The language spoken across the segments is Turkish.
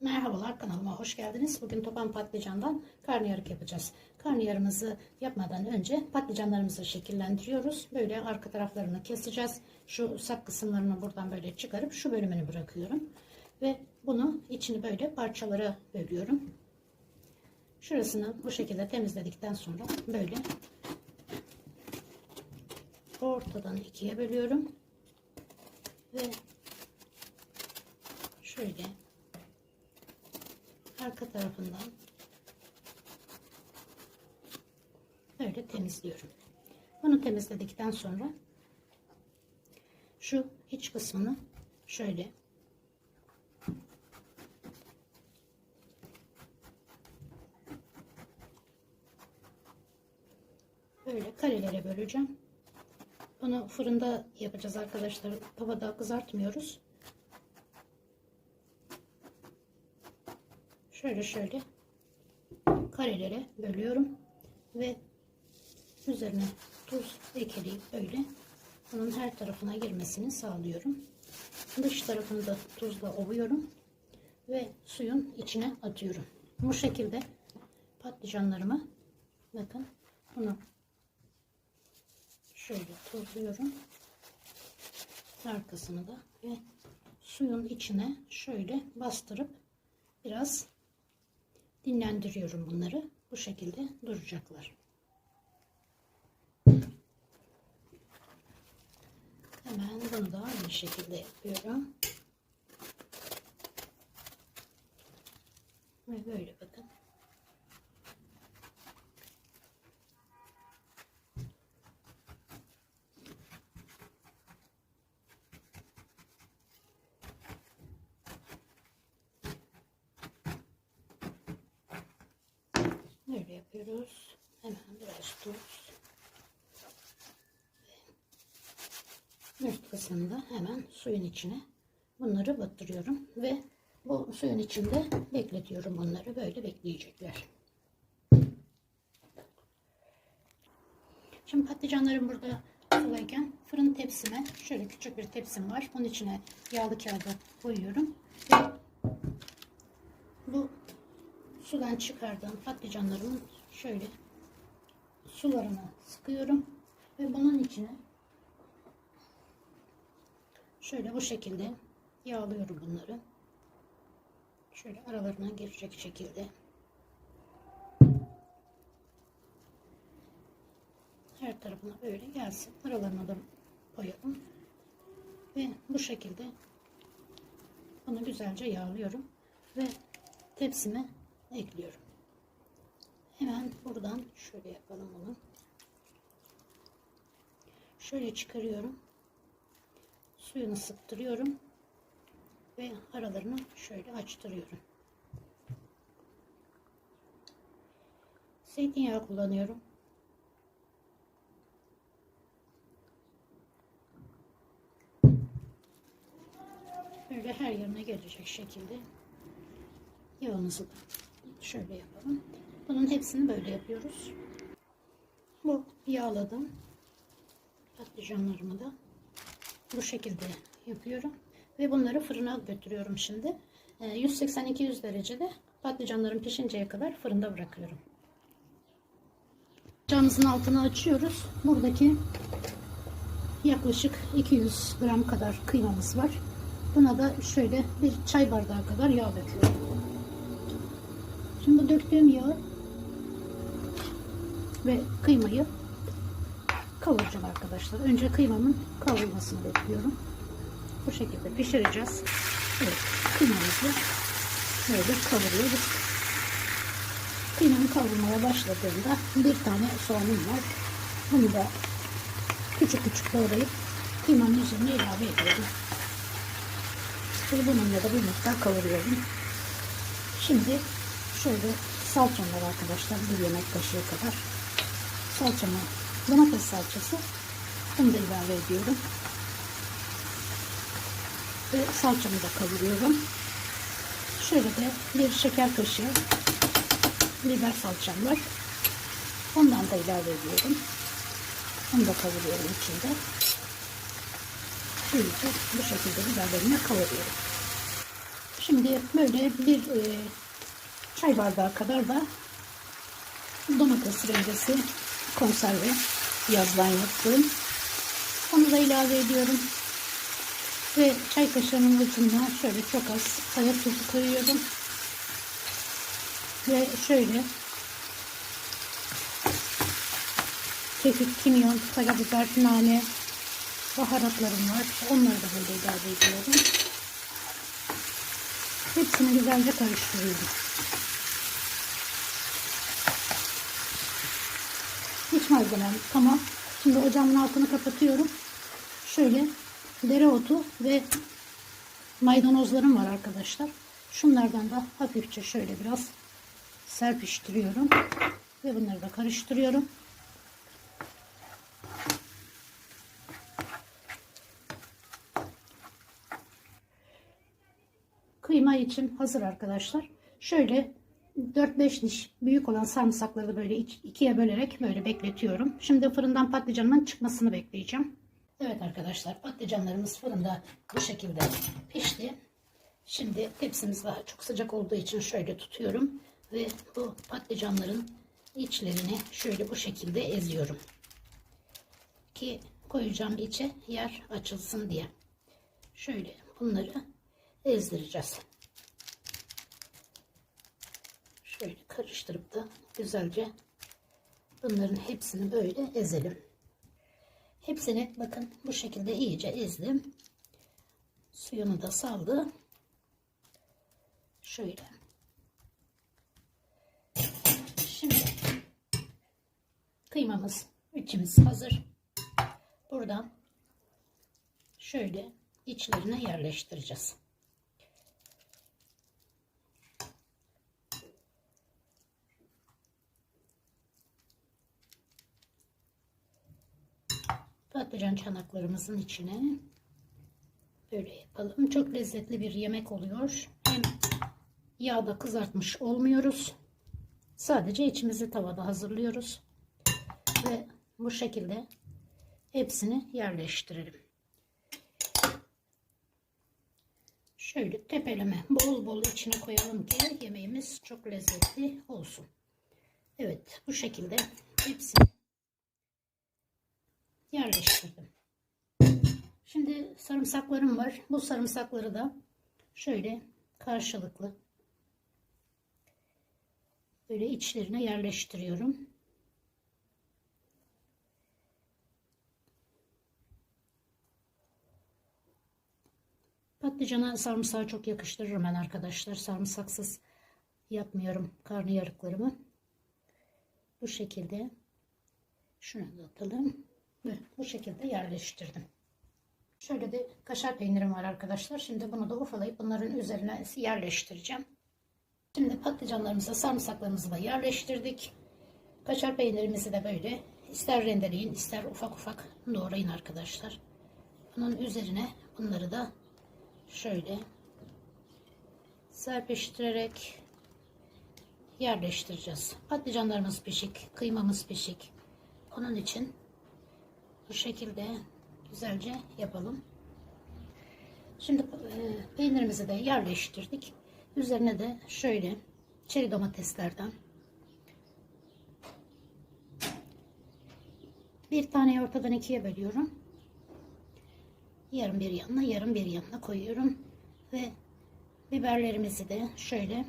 Merhabalar kanalıma hoş geldiniz. Bugün topan patlıcandan karnıyarık yapacağız. Karnıyarımızı yapmadan önce patlıcanlarımızı şekillendiriyoruz. Böyle arka taraflarını keseceğiz. Şu sap kısımlarını buradan böyle çıkarıp şu bölümünü bırakıyorum. Ve bunu içini böyle parçalara bölüyorum. Şurasını bu şekilde temizledikten sonra böyle ortadan ikiye bölüyorum. Ve şöyle arka tarafından böyle temizliyorum. Bunu temizledikten sonra şu iç kısmını şöyle böyle karelere böleceğim. Bunu fırında yapacağız arkadaşlar. Tavada kızartmıyoruz. Şöyle şöyle karelere bölüyorum ve üzerine tuz ekleyip böyle bunun her tarafına girmesini sağlıyorum. Dış tarafını da tuzla ovuyorum ve suyun içine atıyorum. Bu şekilde patlıcanlarımı bakın bunu şöyle tuzluyorum. Arkasını da ve suyun içine şöyle bastırıp biraz dinlendiriyorum bunları. Bu şekilde duracaklar. Hemen bunu da aynı şekilde yapıyorum. Ve böyle bakın. Böyle yapıyoruz. Hemen biraz tuz. Üst kısmında hemen suyun içine bunları batırıyorum ve bu suyun içinde bekletiyorum bunları. Böyle bekleyecekler. Şimdi patlıcanlarım burada sulayken fırın tepsime şöyle küçük bir tepsim var. Bunun içine yağlı kağıdı koyuyorum. Ve sudan çıkardığım patlıcanlarımın şöyle sularını sıkıyorum ve bunun içine şöyle bu şekilde yağlıyorum bunları. Şöyle aralarına girecek şekilde. Her tarafına böyle gelsin. Aralarına da koyalım. Ve bu şekilde bunu güzelce yağlıyorum. Ve tepsime ekliyorum. Hemen buradan şöyle yapalım bunu. Şöyle çıkarıyorum. Suyunu sıktırıyorum. Ve aralarını şöyle açtırıyorum. Zeytinyağı kullanıyorum. Böyle her yerine gelecek şekilde yağımızı da şöyle yapalım. Bunun hepsini böyle yapıyoruz. Bu yağladım. Patlıcanlarımı da bu şekilde yapıyorum. Ve bunları fırına götürüyorum şimdi. 180-200 derecede patlıcanların pişinceye kadar fırında bırakıyorum. Camımızın altını açıyoruz. Buradaki yaklaşık 200 gram kadar kıymamız var. Buna da şöyle bir çay bardağı kadar yağ döküyorum. Şimdi bu döktüğüm yağı ve kıymayı kavuracağım arkadaşlar. Önce kıymamın kavrulmasını bekliyorum. Bu şekilde pişireceğiz. Evet, kıymamızı böyle kavuruyoruz. Kıymamın kavrulmaya başladığında bir tane soğanım var. Bunu da küçük küçük doğrayıp kıymanın üzerine ilave ediyorum. Şimdi bununla da bir miktar kavuruyorum. Şimdi şöyle salçam var arkadaşlar. Bir yemek kaşığı kadar. Salçamı, domates salçası. Bunu da ilave ediyorum. Ve salçamı da kavuruyorum. Şöyle de bir şeker kaşığı biber salçam var. Ondan da ilave ediyorum. Onu da kavuruyorum içinde. Şöyle bu şekilde biberlerine kavuruyorum. Şimdi böyle bir e, çay bardağı kadar da domates rendesi konserve yazdan yaptım. Onu da ilave ediyorum. Ve çay kaşığının ucuna şöyle çok az kaya tuzu koyuyorum. Ve şöyle kekik, kimyon, karabiber, nane, baharatlarım var. Onları da böyle ilave ediyorum. Hepsini güzelce karıştırıyorum. İç malzemem tamam. Şimdi ocağımın altını kapatıyorum. Şöyle dereotu ve maydanozlarım var arkadaşlar. Şunlardan da hafifçe şöyle biraz serpiştiriyorum. Ve bunları da karıştırıyorum. Kıyma için hazır arkadaşlar. Şöyle 4-5 diş büyük olan sarımsakları böyle ikiye bölerek böyle bekletiyorum. Şimdi fırından patlıcanımın çıkmasını bekleyeceğim. Evet arkadaşlar patlıcanlarımız fırında bu şekilde pişti. Şimdi tepsimiz daha çok sıcak olduğu için şöyle tutuyorum. Ve bu patlıcanların içlerini şöyle bu şekilde eziyorum. Ki koyacağım içe yer açılsın diye. Şöyle bunları ezdireceğiz. Şöyle karıştırıp da güzelce bunların hepsini böyle ezelim. Hepsini bakın bu şekilde iyice ezdim. Suyunu da saldı. Şöyle. Şimdi kıymamız içimiz hazır. Buradan şöyle içlerine yerleştireceğiz. Patlıcan çanaklarımızın içine böyle yapalım. Çok lezzetli bir yemek oluyor. Hem yağda kızartmış olmuyoruz. Sadece içimizi tavada hazırlıyoruz. Ve bu şekilde hepsini yerleştirelim. Şöyle tepeleme bol bol içine koyalım ki yemeğimiz çok lezzetli olsun. Evet bu şekilde hepsini yerleştirdim. Şimdi sarımsaklarım var. Bu sarımsakları da şöyle karşılıklı böyle içlerine yerleştiriyorum. Patlıcana sarımsağı çok yakıştırırım ben arkadaşlar. Sarımsaksız yapmıyorum karnıyarıklarımı. Bu şekilde şunu da atalım bu şekilde yerleştirdim. Şöyle de kaşar peynirim var arkadaşlar. Şimdi bunu da ufalayıp bunların üzerine yerleştireceğim. Şimdi patlıcanlarımızı, sarımsaklarımızı da yerleştirdik. Kaşar peynirimizi de böyle ister rendeleyin ister ufak ufak doğrayın arkadaşlar. Bunun üzerine bunları da şöyle serpiştirerek yerleştireceğiz. Patlıcanlarımız pişik, kıymamız pişik. Onun için bu şekilde güzelce yapalım. Şimdi e, peynirimizi de yerleştirdik. Üzerine de şöyle çeri domateslerden bir tane ortadan ikiye bölüyorum. Yarım bir yanına, yarım bir yanına koyuyorum ve biberlerimizi de şöyle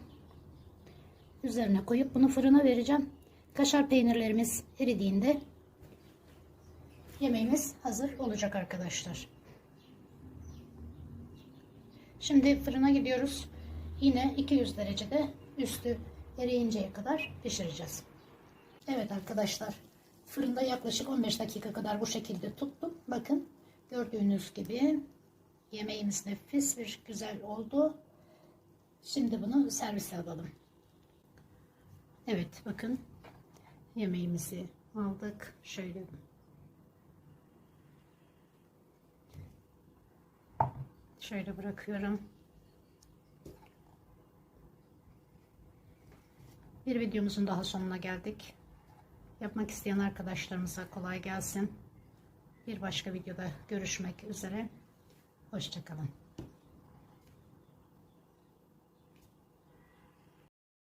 üzerine koyup bunu fırına vereceğim. Kaşar peynirlerimiz eridiğinde yemeğimiz hazır olacak arkadaşlar. Şimdi fırına gidiyoruz. Yine 200 derecede üstü eriyinceye kadar pişireceğiz. Evet arkadaşlar fırında yaklaşık 15 dakika kadar bu şekilde tuttum. Bakın gördüğünüz gibi yemeğimiz nefis bir güzel oldu. Şimdi bunu servise alalım. Evet bakın yemeğimizi aldık. Şöyle Şöyle bırakıyorum. Bir videomuzun daha sonuna geldik. Yapmak isteyen arkadaşlarımıza kolay gelsin. Bir başka videoda görüşmek üzere. Hoşçakalın.